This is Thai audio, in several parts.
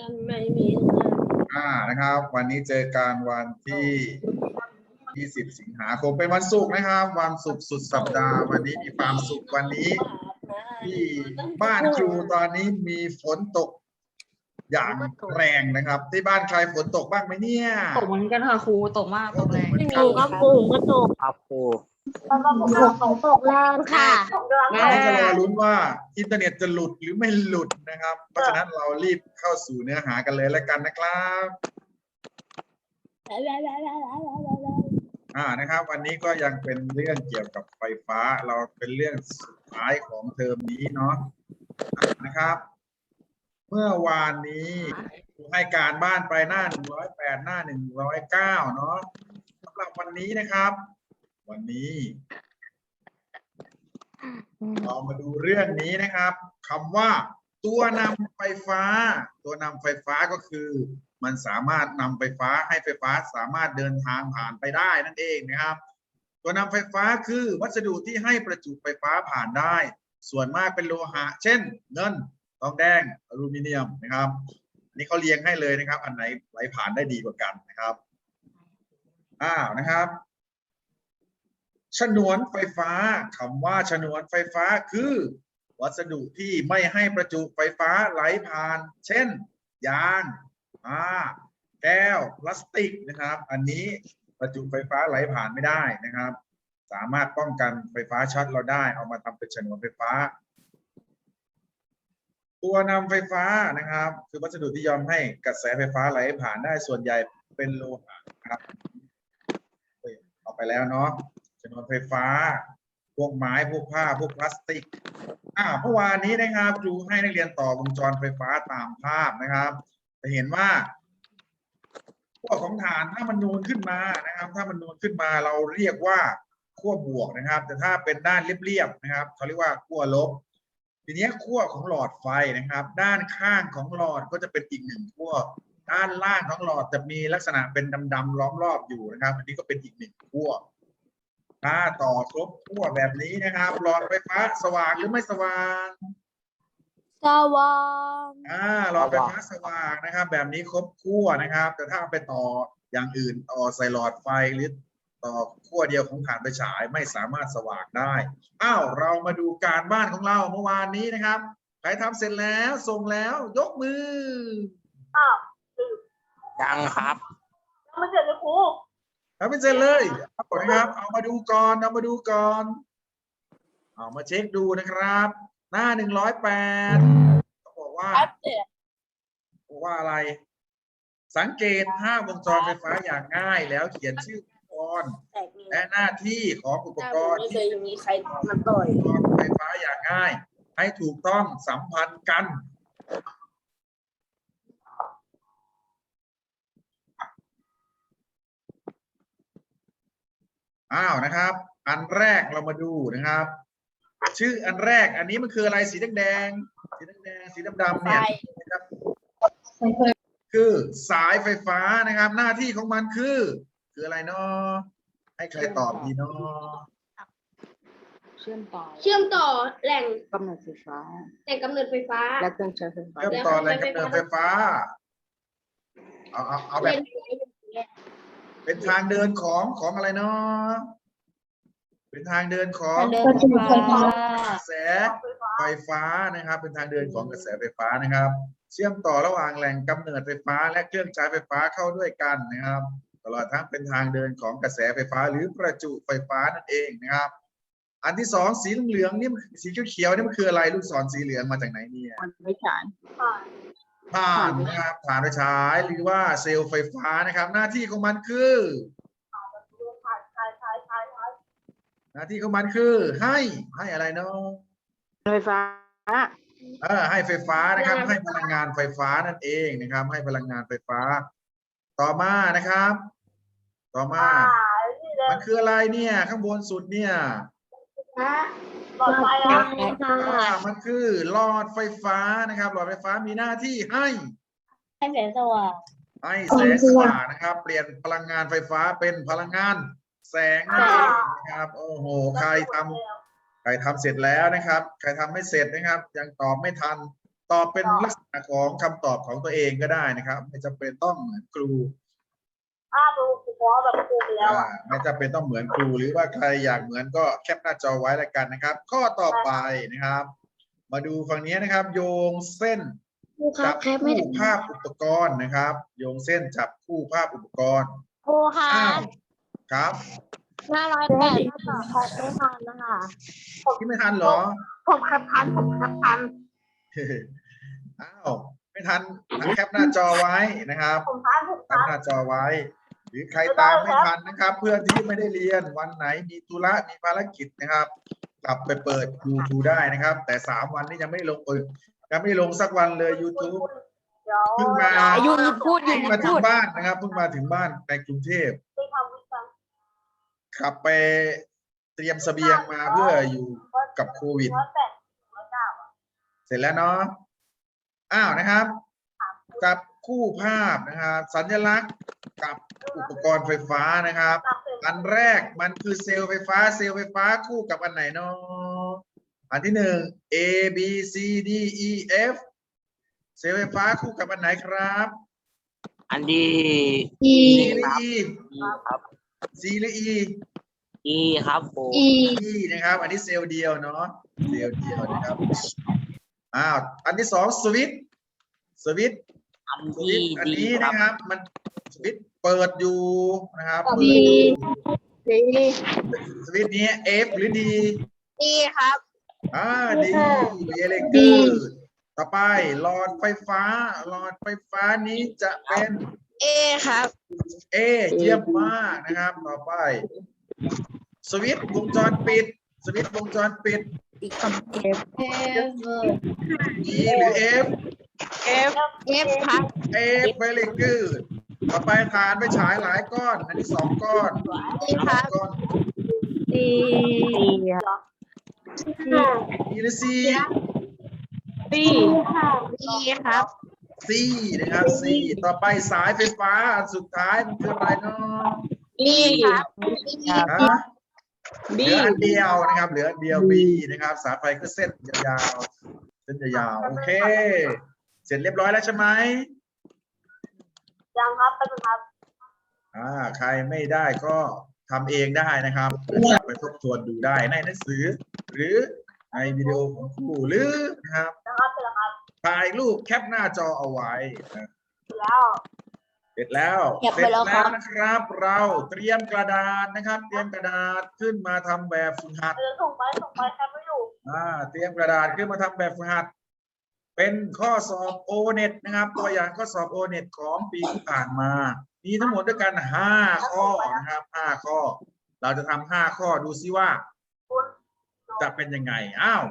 นั้นไม่มีอ่านะครับ วันนี้เจอกันวันที่ 20 สิงหาคมเป็นวันศุกร์นะครับ วันศุกร์สุดสัปดาห์ วันนี้มีความสุขวันนี้ ที่บ้านครูตอนนี้มีฝนตก อย่างแรงนะครับ ที่บ้านใครฝนตกบ้างไหมเนี่ยตกเหมือนกันค่ะครูตกมากตกแรงไม่มีครับครูก็ตกครับครู ตกแรงค่ะเราจะรอลุ้นว่าอินเทอร์เน็ตจะหลุดหรือไม่หลุดนะครับ เพราะฉะนั้นเรารีบเข้าสู่เนื้อหากันเลยแล้วกันนะครับอ่านะครับ วันนี้ก็ยังเป็นเรื่องเกี่ยวกับไฟฟ้า เราเป็นเรื่องสุดท้ายของเทอมนี้เนาะอะนะครับ เมื่อวานนี้ให้การบ้านไปหน้าหนึ่งร้อยแปดหน้าหนึ่งร้อยเก้าเนาะสำหรับวันนี้นะครับ วันนี้เรามาดูเรื่องนี้นะครับคำว่า ตัวนำไฟฟ้า ตัวนำไฟฟ้าก็คือ มันสามารถนำไฟฟ้าให้ไฟฟ้าสามารถเดินทางผ่านไปได้นั่นเองนะครับ ตัวนำไฟฟ้าคือวัสดุที่ให้ประจุไฟฟ้าผ่านได้ ส่วนมากเป็นโลหะ เช่น เงินทองแดงอลูมิเนียมนะครับอันนี่เขาเรียงให้เลยนะครับ อันไหนไหลผ่านได้ดีกว่ากันนะครับอ้าวนะครับ ฉนวนไฟฟ้าคำว่าฉนวนไฟฟ้าคือ วัสดุที่ไม่ให้ประจุไฟฟ้าไหลผ่าน เช่น ยางอ่าแก้วพลาสติกนะครับ อันนี้ประจุไฟฟ้าไหลผ่านไม่ได้นะครับ สามารถป้องกันไฟฟ้าช็อตเราได้ เอามาทำเป็นฉนวนไฟฟ้า ตัวนำไฟฟ้านะครับ คือวัสดุที่ยอมให้กระแสไฟฟ้าไหลผ่านได้ส่วนใหญ่เป็นโลหะนะครับเอ้ยเอาไปแล้วเนาะ นวนไฟฟ้า พวกไม้พวกผ้าพวกพลาสติกอ่าเมื่อวานนี้นะครับครูให้นักเรียนต่อวงจรไฟฟ้าตามภาพนะครับจะเห็นว่าขั้วของฐานถ้ามันนูนขึ้นมานะครับ ถ้ามันนูนขึ้นมาเราเรียกว่าขั้วบวกนะครับ แต่ถ้าเป็นด้านเรียบๆนะครับเขาเรียกว่าขั้วลบ ทีนี้ขั้วของหลอดไฟนะครับ ด้านข้างของหลอดก็จะเป็นอีกหนึ่งขั้วด้านล่างของหลอดจะมีลักษณะเป็นดำๆล้อมรอบอยู่นะครับ อันนี้ก็เป็นอีกหนึ่งขั้ว ถ้าต่อครบขั้วแบบนี้นะครับหลอดไฟฟ้าสว่างหรือไม่สว่าง สว่างอ่าหลอดไฟฟ้าสว่างนะครับ แบบนี้ครบขั้วนะครับ แต่ถ้าเอาไปต่ออย่างอื่นต่อใส่หลอดไฟหรือต่อขั้วเดียวของฐานไฟฉายไม่สามารถสว่างได้อ้าวเรามาดูการบ้านของเราเมื่อวานนี้นะครับใครทำเสร็จแล้วส่งแล้ว ยกมือยังครับไม่เสร็จเลยครู ทำไม่เสร็จเลยเอาก่อนนะครับ เอามาดูก่อนเอามาดูก่อน เอามาเช็คดูนะครับ หน้าหนึ่งร้อยแปดเขาบอกว่าอัปเดตบอกว่าอะไร สังเกตภาพวงจรไฟฟ้าอย่างง่ายแล้วเขียนชื่ออุปกรณ์แตกเลยและหน้าที่ของอุปถ้ากผมรณ์ไม่เคที่ยมีใครมาต่อย อุปกรณ์ไฟฟ้าอย่างง่าย ให้ถูกต้องสัมพันธ์กัน อ้าวนะครับ อันแรกเรามาดูนะครับ ชื่ออันแรกอันนี้มันคืออะไรสีแดงๆสีแดงๆสีดำๆไฟเนี่ยนะครับคือสายไฟฟ้านะครับ หน้าที่ของมันคือ คืออะไรเนาะให้ใครตอบดีเนาะเชื่อมต่อเชื่อมต่อแหล่งกำเนิดไฟฟ้าแหล่งกำเนิดไฟฟ้า และเครื่องใช้ไฟฟ้าเชื่อมต่อแหล่งกำเนิดไฟฟ้าเอาเอาเอาแบบ เป็นทางเดินของของอะไรเนาะเป็นทางเดินของเดินไฟฟ้ากระแสไฟฟ้านะครับ เป็นทางเดินของกระแสไฟฟ้านะครับ เชื่อมต่อระหว่างแหล่งกำเนิดไฟฟ้า และเครื่องใช้ไฟฟ้าเข้าด้วยกันนะครับ ตลอดทั้งเป็นทางเดินของกระแสไฟฟ้า หรือประจุไฟฟ้านั่นเองนะครับ อันที่สองสีเหลืองๆนี่มันสีเขียวๆนี่มันคืออะไรลูกศรสีเหลืองมาจากไหนเนี่ยมันไม่ฉาน ถ่านนะครับถ่านไฟฉายหรือว่าเซลล์ไฟฟ้านะครับ หน้าที่ของมันคือ หน้าที่ของมันคือ ให้ให้อะไรเนาะไฟฟ้าเออให้ไฟฟ้านะครับ ให้พลังงานไฟฟ้านั่นเองนะครับ ให้พลังงานไฟฟ้า ต่อมานะครับ ต่อมา มันคืออะไรเนี่ย ข้างบนสุดเนี่ย หลอดไฟอะอ่ามันคือหลอดไฟฟ้านะครับ หลอดไฟฟ้ามีหน้าที่ให้ ให้แสงสว่างให้แสงสว่างนะครับ เปลี่ยนพลังงานไฟฟ้าเป็นพลังงาน แสงนั่นเองนะครับ โอ้โห ใครทำใครทำเสร็จแล้วนะครับ ใครทำไม่เสร็จนะครับ ยังตอบไม่ทัน ตอบเป็นลักษณะของคำตอบของตัวเองก็ได้นะครับ ไม่จำเป็นต้องเหมือนครูถ้าดูครู แบบครูไปแล้วอ่าอะไม่จำเป็นต้องเหมือนครูหรือว่าใครอยากเหมือนก็แคปหน้าจอไว้แล้วกันนะครับ ข้อต่อไปนะครับ มาดูฝั่งนี้นะครับ โยงเส้น ครูครัจับบแคปไม่คู่ได้ภาพอุปกรณ์นะครับ โยงเส้นจับคู่ภาพอุปกรณ์ครูคะอ้าวครับห้าร้อยแปดค่ะขอไม่ทันนะคะที่ไม่ทันเหรอ ผมแคปทันผมแคปทันอ้าวไม่ทันแคปหน้าจอไว้นะครับผมทันผมแคปหน้าจอไว้ หรือใครตามไม่ทันนะครับ เพื่อนที่ไม่ได้เรียนวันไหนมีธุระมีภารกิจนะครับ กลับไปเปิด YouTube ได้นะครับ แต่สามวันนี้ยังไม่ลงเออยังไม่ลงสักวันเลย YouTube เดี๋ยวเพิ่งมาหยุดพูดหยุเพิ่ดงมาถึพูงดบ้านนะครับเพิ่งมาถึงบ้านในกรุงเทพไปทำวิชาขับไปเตรียมเสบียงมาเพื่ออยู่กับโควิดร้อยแปดร้อยเก้าเสร็จแล้วเนาะอ้าวนะครับ กับ คู่ภาพนะครับสัญลักษณ์กับอุปกรณ์ไฟฟ้านะครับตัดเสร็จอันแรกมันคือเซลล์ไฟฟ้าเซลล์ไฟฟ้าคู่กับอันไหนเนาะอันที่หนึ่ง A B C D E F เซลล์ไฟฟ้าคู่กับอันไหนครับ อันดีอี C หรือ E ครับ C หรือ E อีครับผมอี E นะครับ อันนี้เซลล์เดียวเนาะเซลล์เดียวนะครับอ้าวอันที่สองสวิตช์สวิตช์อัน สวิดีตช์อันดีนี้ครันะบครับ มันสวิตช์เปิดอยู่นะครับดีดีสวิตช์นี้ F หรือ D ดีครับ อ่า D เยเลเกอร์ต่อไปหลอดไฟฟ้าหลอดไฟฟ้านี้จะเป็น เอครับ A เยี่ยมมากนะครับ ต่อไป สวิตช์วงจรปิด สวิตช์วงจรปิดอีกคำเอฟเอฟ E หรือ F เอฟเอฟครับ F very good ต่อไปฐานไปฉายหลายก้อน อันนี้สองก้อนดีครับก้อนดี E หรือ C ดีดีครับ C นะครับ C ต่อไปสายไฟฟ้าอันสุดท้ายมันคืออะไรเนาะดีครับฮะ เหลืออันเดียวนะครับ เหลืออันเดียว B นะครับ สายไฟก็เส้นยาวๆเส้นยาวๆโอเคเสร็จเรียบร้อยแล้วใช่ไหมยังครับเป็นครับอ่าใครไม่ได้ก็ทำเองได้นะครับกลับไปทบทวนดูได้ในหนังสือ หรือในวิดีโอของครูหรือนะครับนะครับเป็นครับถ่ายรูปแคปหน้าจอเอาไว้นะแล้วเสร็จแล้วเก็บเสไปร็จแล้วครัแล้วบนะครับ เราเตรียมกระดาษนะครับ เตรียมกระดาษขึ้นมาทำแบบฝึกหัดเดี๋ยวส่งไปส่งไปแคปไม่อยู่อ่าเตรียมกระดาษขึ้นมาทำแบบฝึกหัด เป็นข้อสอบโอเน็ตนะครับ ตัวอย่างข้อสอบโอเน็ตของปีที่ผ่านมา มีทั้งหมดด้วยกันห้าข้อนะครับห้าข้อ เราจะทำห้าข้อดูซิว่า จะเป็นยังไงอ้าว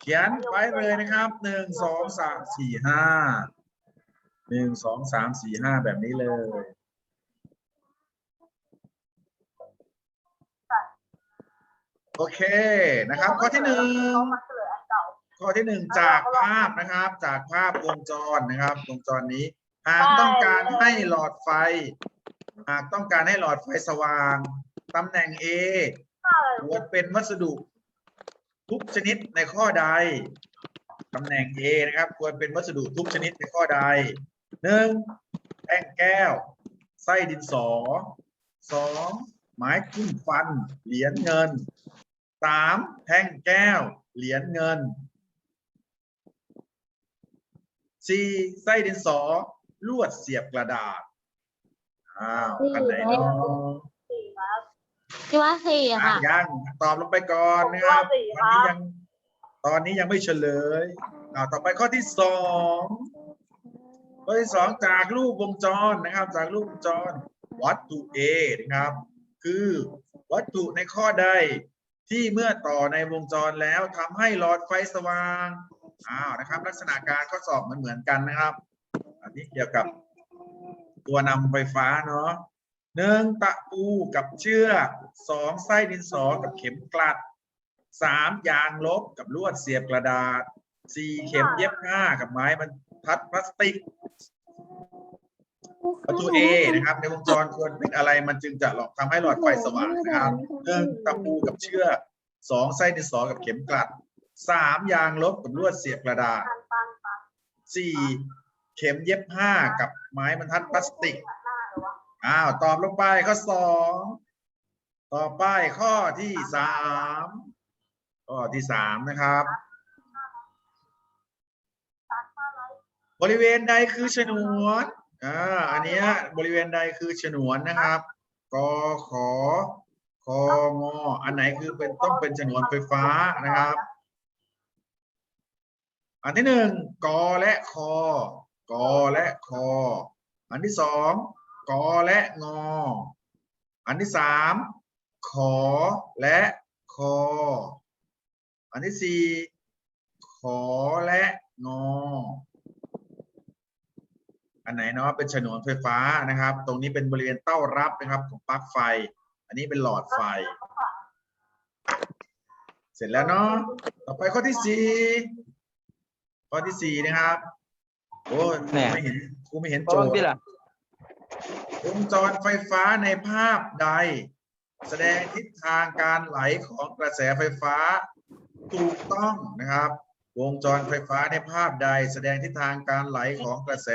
เขียนไว้เลยนะครับหนึ่งสองสามสี่ห้าหนึ่งสองสามสี่ห้าแบบนี้เลยโอเคนะครับ ข้อที่หนึ่ง ข้อที่หนึ่งจากภาพนะครับ จากภาพวงจรนะครับ วงจรนี้ หากต้องการให้หลอดไฟ หากต้องการให้หลอดไฟสว่างตำแหน่ง A ควรเป็นวัสดุ ทุกชนิดในข้อใดตำแหน่ง A นะครับ ควรเป็นวัสดุทุกชนิดในข้อใดหนึ่งแท่งแก้ว ไส้ดินสอสองไม้จิ้มฟัน เหรียญเงินสามแท่งแก้ว เหรียญเงิน สี่ไส้ดินสอ ลวดเสียบกระดาษอ้าวอันไหนเนาะสี่ครับที่ว่าสี่อะค่ะยังตอบลงไปก่อนนะครับผมว่าสี่วันนี้ครับ ยังตอนนี้ยังไม่เฉลยอ่าต่อไปข้อที่สองข้อที่สองจากรูปวงจรนะครับ จากรูปวงจรวัตถุ A นะครับ คือวัตถุในข้อใดที่เมื่อต่อในวงจรแล้วทำให้หลอดไฟสว่าง อ้าวนะครับ ลักษณะการข้อสอบมันเหมือนกันนะครับ อันนี้เกี่ยวกับตัวนำไฟฟ้าเนาะหนึ่งตะปูกับเชือกสองไส้ดินสอกับเข็มกลัดสามยางลบกับลวดเสียบกระดาษสี่เข็มเย็บผ้ากับไม้บรรทัดพลาสติกวัตถุ A นะครับ ในวงจรควรเป็นอะไรมันจึงจะหลอกทำให้หลอดไฟสว่างนะครับหนึ่งตะปูกับเชือกสองไส้ดินสอกับเข็มกลัด สามยางลบกับลวดเสียบกระดาษสี่เข็มเย็บผ้ากับไม้บรรทัดพลาสติก อ้าว ตอบลงไปข้อสองต่อไปข้อที่สามข้อที่สามนะครับ บริเวณใดคือฉนวนอ่าอันเนี้ยบริเวณใดคือฉนวนนะครับกขอคงออันไหนคือเป็นต้องเป็นฉนวนไฟฟ้านะครับ อันที่หนึ่งกอและคอกอและคอ อันที่สองกอและงอ อันที่สามขอและคอ อันที่สี่ขอและงอ อันไหนเนาะเป็นฉนวนไฟฟ้านะครับ ตรงนี้เป็นบริเวณเต้ารับนะครับของปลั๊กไฟ อันนี้เป็นหลอดไฟ เสร็จแล้วเนาะต่อไปข้อที่สี่ ข้อที่สี่นะครับโอ้ยแน่ไม่เห็นกูไม่เห็นเพโจราะบางททีย์ล่ะวงจรไฟฟ้าในภาพใด แสดงทิศทางการไหลของกระแสไฟฟ้าถูกต้องนะครับ วงจรไฟฟ้าในภาพใด แสดงทิศทางการไหลของกระแส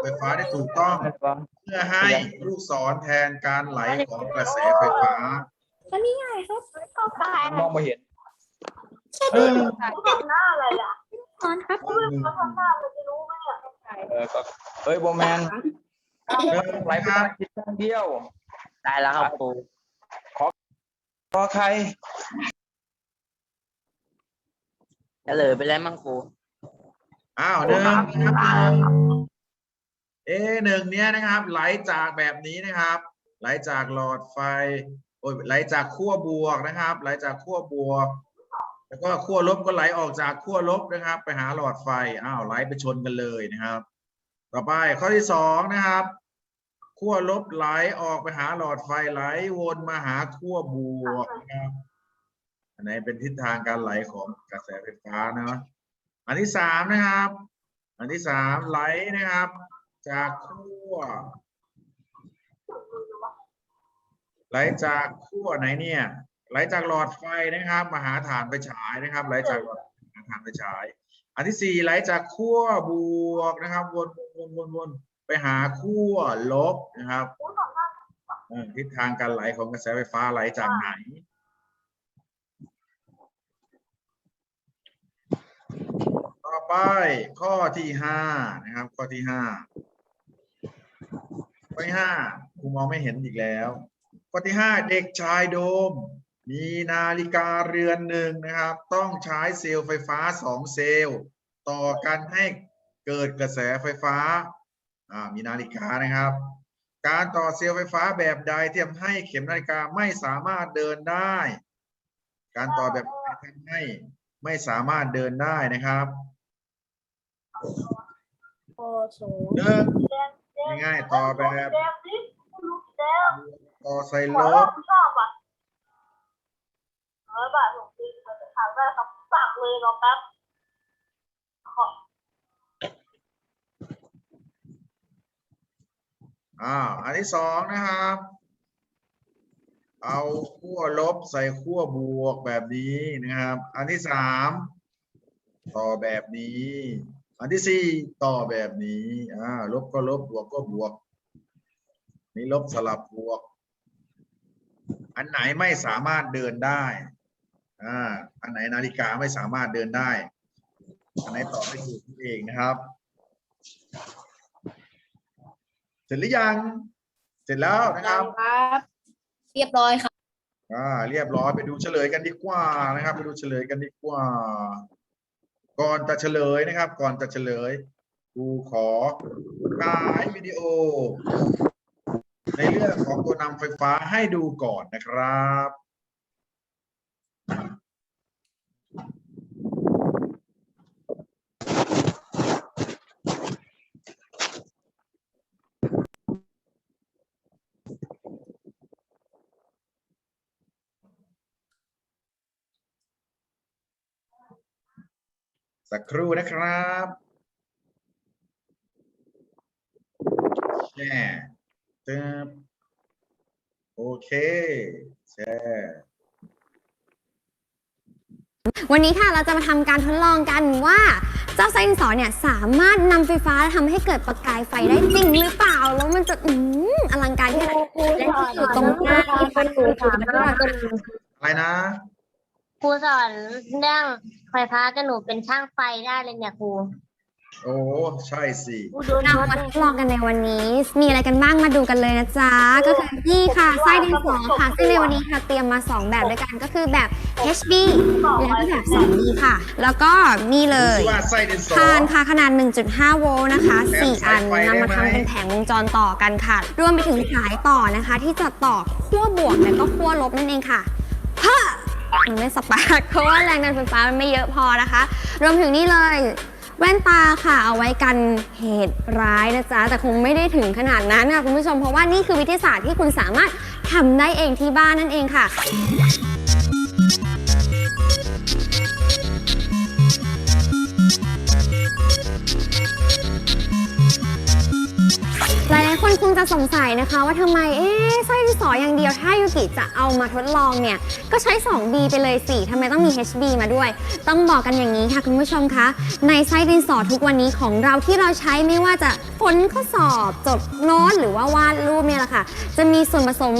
ไฟฟ้าได้ถูกต้องไม่ฟังเพื่อให้ลูกศรแทนการไหลของกระแสไฟฟ้า ก็นี่ไงครับก็กายมองไม่เห็นเออทำหน้าอะไรอะ ตอนครับเขาทำหน้ามันจะรู้ไหมเนี่ยเออก็เฮ้ยโบแมนเออไหลนะไปครับทางทิศทางเดียว ได้แล้วครับครูพอใครเฉลยไปแล้วมั้งครู อ้าวหนึ่งนะครับหนึ่งเอหนึ่งเนี้ยนะครับ ไหลจากแบบนี้นะครับ ไหลจากหลอดไฟโอ้ยไหลจากขั้วบวกนะครับ ไหลจากขั้วบวก แล้วก็ขั้วลบก็ไหลออกจากขั้วลบนะครับ ไปหาหลอดไฟอ้าวไหลไปชนกันเลยนะครับ ต่อไปข้อที่สองนะครับขั้วลบไหลออกไปหาหลอดไฟไหลวนมาหาขั้วบวกนะครับอันไหนเป็นทิศทางการไหลของกระแสไฟฟ้าเนาะอันที่สามนะครับ อันที่สามไหลนะครับ จากขั้วไหลจากขั้วไหนเนี่ย ไหลจากหลอดไฟนะครับมาหาฐานไฟฉายนะครับไหลจากหลอดหาฐานไฟฉาย อันที่สี่ไหลจากขั้วบวกนะครับวนวนวนวนไปหาขั้วลบนะครับทิศทางการไหลของกระแสไฟฟ้าไหลจากไหนต่อไปข้อที่ห้านะครับ ข้อที่ห้าข้อที่ห้าครูมองไม่เห็นอีกแล้ว ข้อที่ห้าเด็กชายโดม มีนาฬิกาเรือนหนึ่งนะครับ ต้องใช้เซลล์ไฟฟ้าสองเซลล์ ต่อกันให้เกิดกระแสไฟฟ้าอ่ามีนาฬิกานะครับ การต่อเซลล์ไฟฟ้าแบบใดที่ทำให้เข็มนาฬิกาไม่สามารถเดินได้ การต่อแบบไหนทำให้ไม่สามารถเดินได้นะครับโอ้โหหนึ่งแดงแดงง่ายๆต่อแบบแดงนี่รู้แดงต่อใส่หัลวเร้อยบาทผมจริงเราจะถามได้ครับฝากเลยรอแป๊บขออ่าอันที่สองนะครับ เอาขั้วลบใส่ขั้วบวกแบบนี้นะครับ อันที่สามต่อแบบนี้ อันที่สี่ต่อแบบนี้อ่าลบก็ลบบวกก็บวก นี่ลบสลับบวก อันไหนไม่สามารถเดินได้ อ่าอันไหนนาฬิกาไม่สามารถเดินได้ อันไหนตอบไม่ถูกนั่นเองนะครับ เสร็จหรือยัง เสร็จแล้วนะครับ ครับ เรียบร้อยครับ อ่า เรียบร้อยไปดูเฉลยกันดีกว่านะครับ ไปดูเฉลยกันดีกว่า ก่อนจะเฉลยนะครับ ก่อนจะเฉลยครูขอฉายวิดีโอ ในเรื่องของตัวนำไฟฟ้าให้ดูก่อนนะครับ สักครู่นะครับแช่ตึ๊บโอเคแช่วันนี้ค่ะเราจะมาทำการทดลองกันว่า เจ้าไส้ดินสอเนี่ยสามารถนำไฟฟ้าทำให้เกิดประกายไฟได้จริงหรือเปล่า แล้วมันจะอืมอลังการแค่ไหนและที่อยู่ตรงหน้าที่ไฟฟ้าสามารถอะไรนะค รูสอนเรื่องไฟฟ้ากับหนูเป็นช่างไฟได้เลยเนี่ยครูโอ้ใช่สิเรามาทดลองกันในวันนี้ มีอะไรกันบ้างมาดูกันเลยนะจ๊ะ ก็คือนี่ค่ะไส้ดินสอค่ะ ซึ่งในวันนี้ค่ะเตรียมมา 2 แบบด้วยกันก็คือแบบ HB แล้วก็แบบ 2D ค่ะ แล้วก็นี่เลยชื่อว่าไส้ดินสอคานค่ะขนาด 1.5 โวลต์นะคะ 4 อันแถมสายไฟได้นำมาไหมทำเป็นแผงวงจรต่อกันค่ะ รวมไปถึงสายต่อนะคะ ที่จะต่อขั้วบวกและก็ขั้วลบนั่นเองค่ะเฮ้อ มันไม่สปาร์คเพราะว่าแรงดันไฟฟ้ามันไม่เยอะพอนะคะ รวมถึงนี่เลยแว่นตาค่ะเอาไว้กันเหตุร้ายนะจ๊ะ แต่คงไม่ได้ถึงขนาดนั้นค่ะคุณผู้ชมเพราะว่านี่คือวิทยาศาสตร์ที่คุณสามารถทำได้เองที่บ้านนั่นเองค่ะ จะสงสัยนะคะว่าทำไม เอ๊ะไส้ดินสออย่างเดียว ถ้ายูกิจะเอามาทดลองเนี่ย ก็ใช้ 2B ไปเลยสิทำไมต้องมี HB มาด้วย ต้องบอกกันอย่างนี้ค่ะคุณผู้ชมคะ ในไส้ดินสอทุกวันนี้ของเราที่เราใช้ไม่ว่าจะฝนข้อสอบจดโน้ตหรือว่าวาดรูปเนี่ยแหละค่ะ จะมีส่วนผสม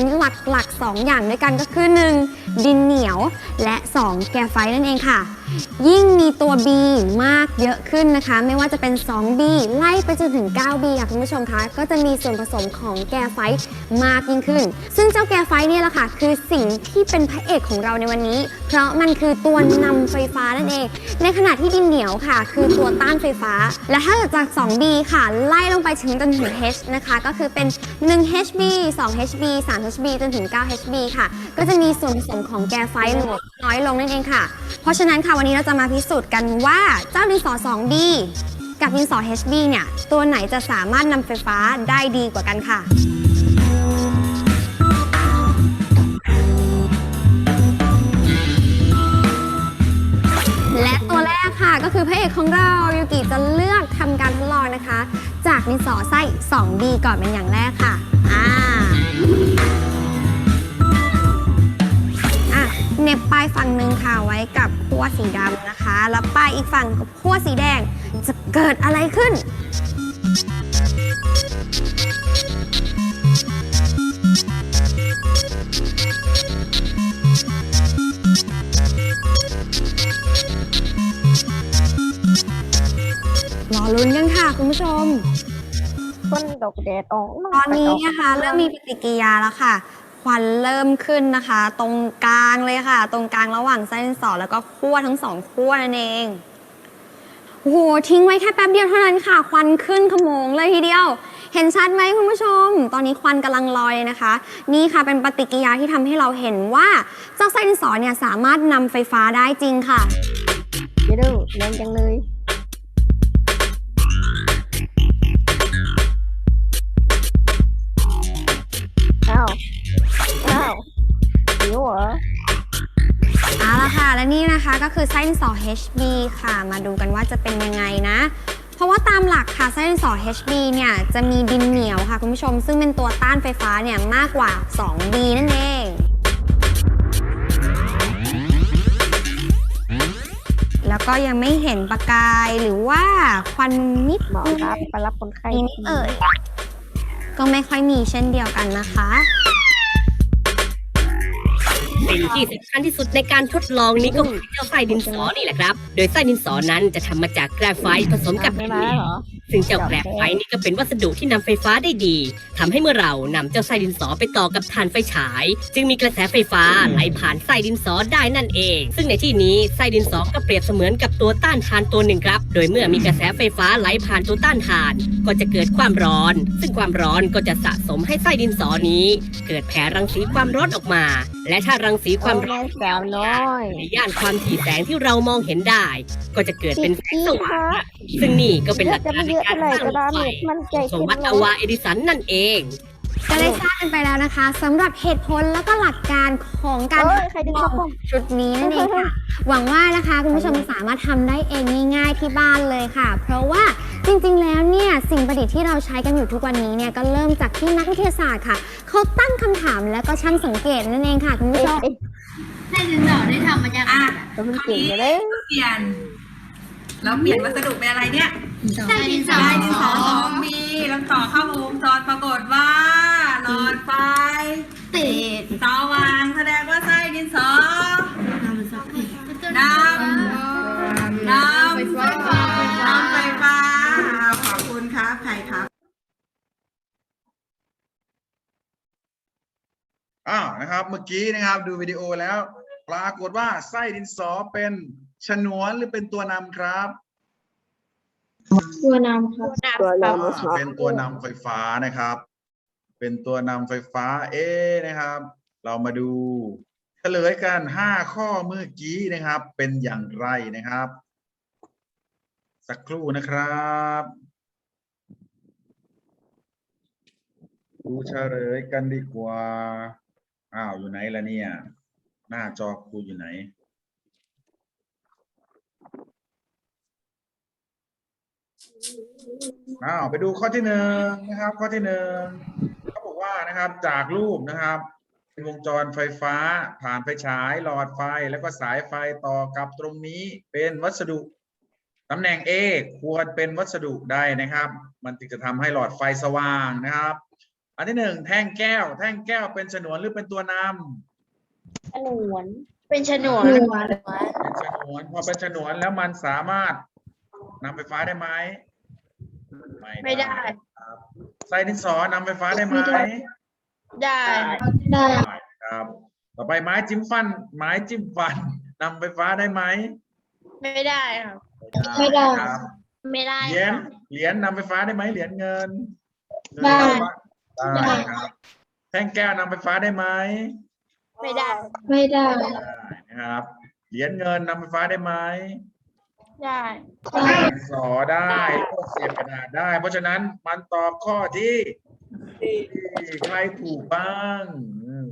หลักๆ 2 อย่างด้วยกันก็คือ 1. ดินเหนียวและ 2 แกไฟนั่นเองค่ะ ยิ่งมีตัว B มากเยอะขึ้นนะคะ ไม่ว่าจะเป็น 2B ไล่ไปจนถึง 9B ค่ะคุณผู้ชมคะก็จะมีส่วนผสมของแกไฟต์มากยิ่งขึ้น ซึ่งเจ้าแกไฟต์เนี่ยแหละค่ะคือสิ่งที่เป็นพระเอกของเราในวันนี้ เพราะมันคือตัวนำไฟฟ้านั่นเอง ในขณะที่ดินเหนียวค่ะ คือตัวต้านไฟฟ้า และถ้าเกิดจาก 2B ค่ะ ไล่ลงไปถึงจนถึง H นะคะก็คือเป็น 1HB 2HB 3HB จนถึง 9HB ค่ะ ก็จะมีส่วนผสมของแกไฟต์ลดน้อยลงนั่นเองค่ะ เพราะฉะนั้นค่ะวันนี้เราจะมาพิสูจน์กันว่าเจ้าดินสอ 2B กับดินสอ HB เนี่ย ตัวไหนจะสามารถนำไฟฟ้าได้ดีกว่ากันค่ะ และตัวแรกค่ะก็คือพระเอกของเรายูกิจะเลือกทำการทดลองนะคะ จากดินสอไส้ 2B ก่อนเป็นอย่างแรกค่ะ เหน็บปลายฝั่งหนึ่งค่ะไว้กับขั้วสีดำนะคะ แล้วปลายอีกฝั่งกับขั้วสีแดงจะเกิดอะไรขึ้น รอลุ้นกันค่ะคุณผู้ชมต้นดอกแดดออกตอนนี้นะคะเริ่มมีปฏิกิริยาแล้วค่ะ ควันเริ่มขึ้นนะคะ ตรงกลางเลยค่ะ ตรงกลางระหว่างไส้ดินสอแล้วก็ขั้วทั้งสองขั้วนั่นเองโอ้โหทิ้งไว้แค่แป๊บเดียวเท่านั้นค่ะ ควันขึ้นขโมงเลยทีเดียว เห็นชัดไหมคุณผู้ชม ตอนนี้ควันกำลังลอยนะคะ นี่ค่ะเป็นปฏิกิริยาที่ทำให้เราเห็นว่าเจ้าไส้ดินสอเนี่ยสามารถนำไฟฟ้าได้จริงค่ะเดี๋ยวดูแรงจังเลย นี่นะคะก็คือไส้ดินสอ HB ค่ะ มาดูกันว่าจะเป็นยังไงนะ เพราะว่าตามหลักค่ะไส้ดินสอ HB เนี่ยจะมีดินเหนียวค่ะคุณผู้ชม ซึ่งเป็นตัวต้านไฟฟ้าเนี่ยมากกว่า 2B นั่นเองแล้วก็ยังไม่เห็นประกายหรือว่าควันนิดหมอครับไปรับคนไข้มีนิดเอ่ยก็ไม่ค่อยมีเช่นเดียวกันนะคะ สิ่งที่สำคัญที่สุดในการทดลองนี้ก็คือเจ้าไส้ดินสอนี่แหละครับ โดยไส้ดินสอนั้นจะทำมาจากแกรไฟต์ผสมกับไม่ดินมาเหนีแล้วยวเหรอซึ่งเจ้าแกรไฟต์นี่ก็เป็นวัสดุที่นำไฟฟ้าได้ดีทำให้เมื่อเรานำเจ้าไส้ดินสอไปต่อกับถ่านไฟฉาย จึงมีกระแสไฟฟ้าไหลผ่านไส้ดินสอได้นั่นเอง ซึ่งในที่นี้ไส้ดินสอก็เปรียบเสมือนกับตัวต้านทานตัวหนึ่งครับ โดยเมื่อมีกระแสไฟฟ้าไหลผ่านตัวต้านทาน ก็จะเกิดความร้อน ซึ่งความร้อนก็จะสะสมให้ไส้ดินสอนี้ เกิดแผ่รังสีความร้อนออกมา และถ้ารังสีความร้อนโอ้ยสาวน้อยในย่านความถี่แสงที่เรามองเห็นได้ ก็จะเกิดเป็นแสงสว่างซึ่งนี่ก็เป็นหลักจะกาไม่รเยในอะการเท่าไหร่สร้างก็รได้ถไฟมันใจของขึ้นวัดแล้อวาเอดิสันนั่นเอง ก็ได้ทราบกันไปแล้วนะคะสำหรับเหตุผลแล้วก็หลักการของการเอ้ยใครดึงเข้าป้อมชุดนี้นั่นเองค่ะ หวังว่านะคะคุณผู้ชมสามารถทำได้เองง่ายๆที่บ้านเลยค่ะ เพราะว่าจริงๆแล้วเนี่ยสิ่งประดิษฐ์ที่เราใช้กันอยู่ทุกวันนี้เนี่ยก็เริ่มจากที่นักวิทยาศาสตร์ค่ะเขาตั้งคำถามแล้วก็ช่างสังเกตนั่นเองค่ะคุณผู้ชมเอ๊ะไส้ดินสอได้ทำมาจากอะแล้วมันเก่งเลย เปลี่ยน แล้วเปลี่ยนวัสดุเป็นอะไรเนี่ย ได้ดินสอได้ดินสอสองมีแล้วต่อเข้าวงจรปรากฏ อ้าวนะครับ เมื่อกี้นะครับดูวิดีโอแล้ว ปรากฏว่าไส้ดินสอเป็นฉนวนหรือเป็นตัวนำครับ ตัวนำครับตัวนำอ่าครับเป็นตัวนำไฟฟ้านะครับ เป็นตัวนำไฟฟ้าเอ๊ะนะครับ เรามาดูเฉลยกันห้าข้อเมื่อกี้นะครับ เป็นอย่างไรนะครับ สักครู่นะครับดูเฉลยกันดีกว่า อ้าวอยู่ไหนล่ะเนี่ย หน้าจอครูอยู่ไหน อ้าวไปดูข้อที่หนึ่งนะครับ ข้อที่หนึ่งเขาบอกว่านะครับจากรูปนะครับ เป็นวงจรไฟฟ้าผ่านไฟฉายหลอดไฟแล้วก็สายไฟต่อกับตรงนี้เป็นวัสดุตำแหน่ง A ควรเป็นวัสดุใดนะครับ มันจึงจะทำให้หลอดไฟสว่างนะครับ อันที่หนึ่งแท่งแก้ว แท่งแก้วเป็นฉนวนหรือเป็นตัวนำฉนวน เป็นฉนวนเป็นฉนวนพอเป็นฉนวนแล้วมันสามารถนำไฟฟ้าได้ไหมไม่ได้ ครับไส้ดินสอนำไฟฟ้าได้ไหมได้ได้ ได้ครับ ต่อไปไม้จิ้มฟัน ไม้จิ้มฟันนำไฟฟ้าได้ไหมไม่ได้ครับไม่ได้ครับ ไม่ได้ เหรียญ เหรียญนำไฟฟ้าได้ไหมเหรียญเงินเงินได้ได้ครับ แท่งแก้วนำไฟฟ้าได้ไหมไม่ได้ ไม่ได้ ได้นะครับ เหรียญเงินนำไฟฟ้าได้ไหมได้ ดินสอได้โลกเสียบกระดาษได้ เพราะฉะนั้นมันตอบข้อที่ที่ใครถูกบ้างอืม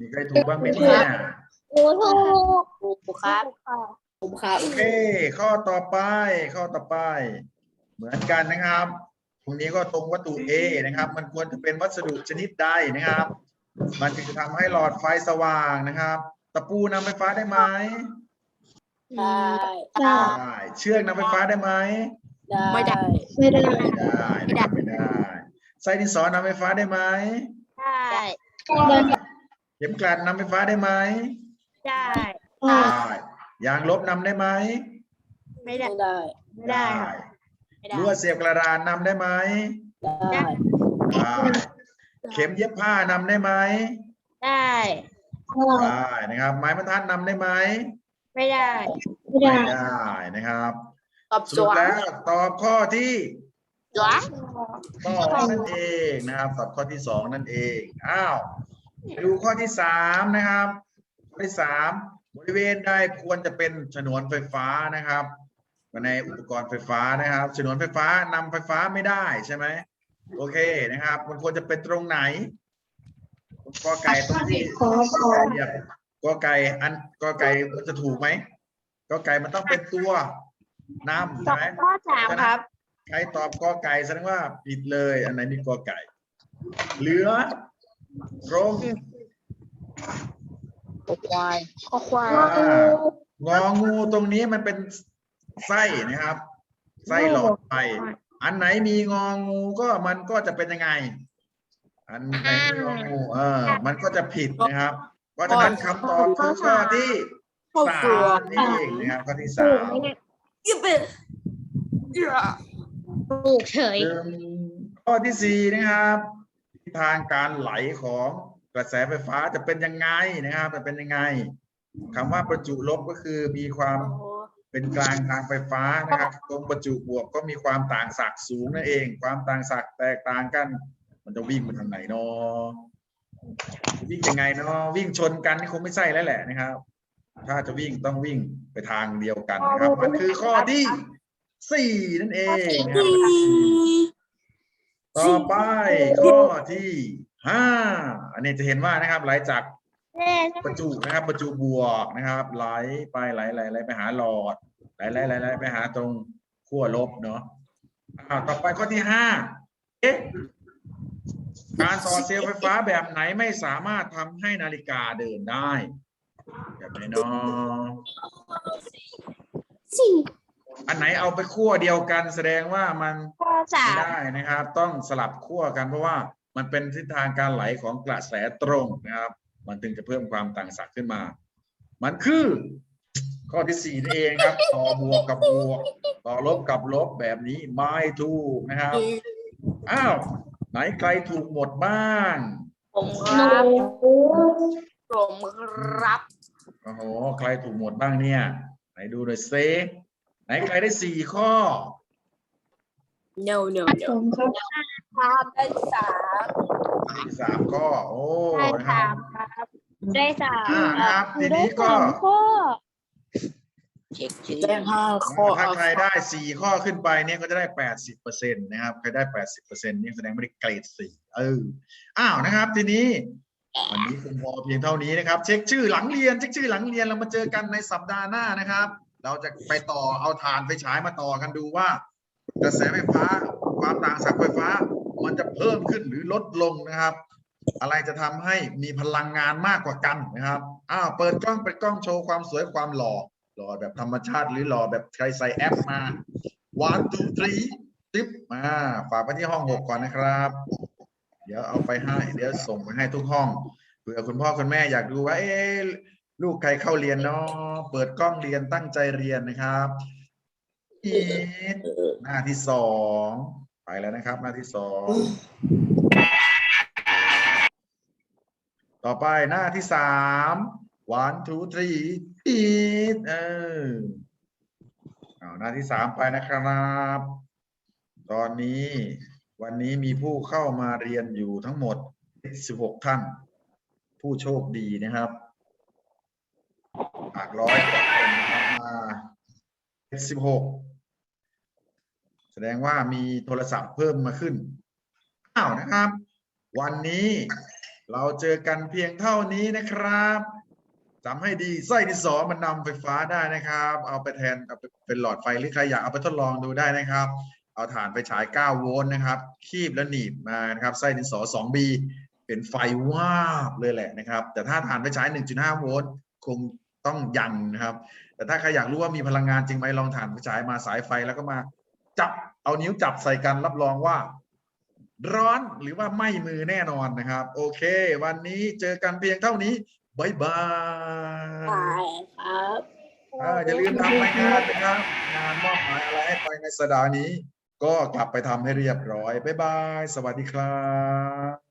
มีใครถูกบ้างไหมเนี่ยโอ้ถูกถูกครับผมครับ โอเค ข้อต่อไป ข้อต่อไป เหมือนกันนะครับ ตรงนี้ก็ตรงวัตถุ A นะครับ มันควรจะเป็นวัสดุชนิดใดนะครับ มันจึงจะทำให้หลอดไฟสว่างนะครับ ตะปูนำไฟฟ้าได้ไหมได้ได้ได้เชือกนำไฟฟ้าได้ไหมไม่ได้ไม่ได้ไม่ได้นะครับไม่ได้ไส้ดินสอนำไฟฟ้าได้ไหมได้ได้เข็มกลัดนำไฟฟ้าได้ไหมได้ได้ได้ยางลบนำได้ไหมไม่ได้ได้ไม่ได้ ลวดเสียบกระดานนำได้ไหมได้ได้เข็มเย็บผ้านำได้ไหมได้ได้นะครับ ไม้บรรทัดนำได้ไหมไม่ได้ไม่ได้ไม่ได้นะครับตอบสสรุปวแล้วตอบข้อที่สวสองนั่นเองนะครับตอบข้อที่สองนั่นเองอ้าวไปดูข้อที่สามนะครับข้อที่สามบริเวณใดควรจะเป็นฉนวนไฟฟ้านะครับ ในอุปกรณ์ไฟฟ้านะครับฉนวนไฟฟ้านำไฟฟ้าไม่ได้ใช่ไหมโอเคนะครับ มันควรจะเป็นตรงไหนกอไก่ตรงที่ขอขอเหยียบกอไก่อันกอไก่มันจะถูกไหมกอไก่มันต้องเป็นตัวนำใช่ไหมข้อสามครับ ใครตอบกอไก่แสดงว่าผิดเลย อันไหนมีกอไก่ เหลือตรงควายข้อควายอ่างองูตรงนี้มันเป็น ไส้นะครับ ไส้หลอดไฟอันไหนมีงองูก็มันก็จะเป็นยังไง อันไหนมีงองูเออ มันก็จะผิดนะครับ เพราะฉะนั้นคำตอบคือข้อที่สามนี่เองนะครับข้อที่สามถูกเฉยหนึ่งข้อที่สี่นะครับทิศทางการไหลของกระแสไฟฟ้าจะเป็นยังไงนะครับ จะเป็นยังไงคำว่าประจุลบก็คือมีความ เป็นกลางทางไฟฟ้านะครับตรงประจุบวกก็มีความต่างศักย์สูงนั่นเอง ความต่างศักย์แตกต่างกัน มันจะวิ่งไปทางไหนเนาะวิ่งยังไงเนาะวิ่งชนกันนี่คงไม่ใช่แล้วแหละนะครับ ถ้าจะวิ่งต้องวิ่งไปทางเดียวกันนะครับ มันคือข้อที่สี่นั่นเองนะครับต่อไปข้อที่ห้าอันนี้จะเห็นว่านะครับไหลจากแน่ ประจุนะครับ ประจุบวกนะครับ ไหลไปไหลไหลไหลไปหาหลอด ไหลไหลไหลไหลไปหาตรงขั้วลบเนาะอ้าวต่อไปข้อที่ห้าเอ๊ะการต่อเซลล์ไฟฟ้าแบบไหนไม่สามารถทำให้นาฬิกาเดินได้ แบบไหนเนาะสี่อันไหนเอาไปคั่วเดียวกันแสดงว่ามันข้อสาไม่มได้นะครับ ต้องสลับขั้วกันเพราะว่ามันเป็นทิศทางการไหลของกระแสตรงนะครับ มันถึงจะเพิ่มความต่างศักย์ขึ้นมา มันคือ ข้อที่สี่นั่นเองครับ ต่อบวกกับบวก ต่อลบกับลบแบบนี้ไม่ถูกนะครับอ้าวไหนใครถูกหมดบ้างผมครับผมครับโอ้โหใครถูกหมดบ้างเนี่ย ไหนดูหน่อยเซไหนใครได้สี่ข้อ no no ผ no มครับครับได้สาม ได้สามข้อ โอ้ได้นะครับสามครับได้สามอ่านะครับทีนี้ก็เช็คชื่อได้ห้าข้อถ้าใครได้สี่ข้อขึ้นไปเนี่ยก็จะได้แปดสิบเปอร์เซ็นต์นะครับ ใครได้แปดสิบเปอร์เซ็นต์นี่แสดงไม่ได้เกรดสี่เออ อ้าวนะครับ ทีนี้ วันนี้คงพอเพียงเท่านี้นะครับ เช็คชื่อหลังเรียน เช็คชื่อหลังเรียนเรามาเจอกันในสัปดาห์หน้านะครับ เราจะไปต่อเอาฐานไฟฉายมาต่อกันดูว่า กระแสไฟฟ้า ความต่างศักย์ไฟฟ้า มันจะเพิ่มขึ้นหรือลดลงนะครับ อะไรจะทำให้มีพลังงานมากกว่ากันนะครับอ้าวเปิดกล้องเปิดกล้องโชว์ความสวยความหล่อหล่อแบบธรรมชาติหรือหล่อแบบใครใส่แอปมา one two three ติ๊บมาฝากไปที่ห้องหกก่อนนะครับ เดี๋ยวเอาไปให้เดี๋ยวส่งไปให้ทุกห้องเผื่อคุณพ่อคุณแม่อยากดูว่าเอ๊ลูกใครเข้าเรียนเนาะเปิดกล้องเรียนตั้งใจเรียนนะครับอีหน้าที่สอง ไปแล้วนะครับ หน้าที่สองต่อไปหน้าที่สาม one two three อีทเออเอาหน้าที่สามไปนะครับ ตอนนี้วันนี้มีผู้เข้ามาเรียนอยู่ทั้งหมด 16 ท่าน ผู้โชคดีนะครับจากร้อยกว่าคนนะครับมา16แส ดงว่ามีโทรศัพท์เพิ่มมาขึ้นอ้าวนะครับ วันนี้เราเจอกันเพียงเท่านี้นะครับจำให้ดีไส้ดินสอมันนำไฟฟ้าได้นะครับ เอาไปแทนเอาไปเป็นหลอดไฟหรือใครอยากเอาไปทดลองดูได้นะครับ เอาถ่านไปฉาย 9 โวลต์นะครับ คีบและหนีบมานะครับไส้ดินสอ 2B เป็นไฟวาบเลยแหละนะครับ แต่ถ้าถ่านไปฉาย 1.5 โวลต์คงต้องยังนะครับ แต่ถ้าใครอยากรู้ว่ามีพลังงานจริงไหมลองถ่านไปฉายมาสายไฟแล้วก็มา จับเอานิ้วจับใส่กันรับรองว่า ร้อนหรือว่าไหม้มือแน่นอนนะครับ โอเค วันนี้เจอกันเพียงเท่านี้บายบายครับอ่าอย่าลืมทำรายงานนะครับงานมอบหมายอะไรให้ไปในสัปดาห์นี้ ก็กลับไปทำให้เรียบร้อยบ๊ายบาย สวัสดีครับ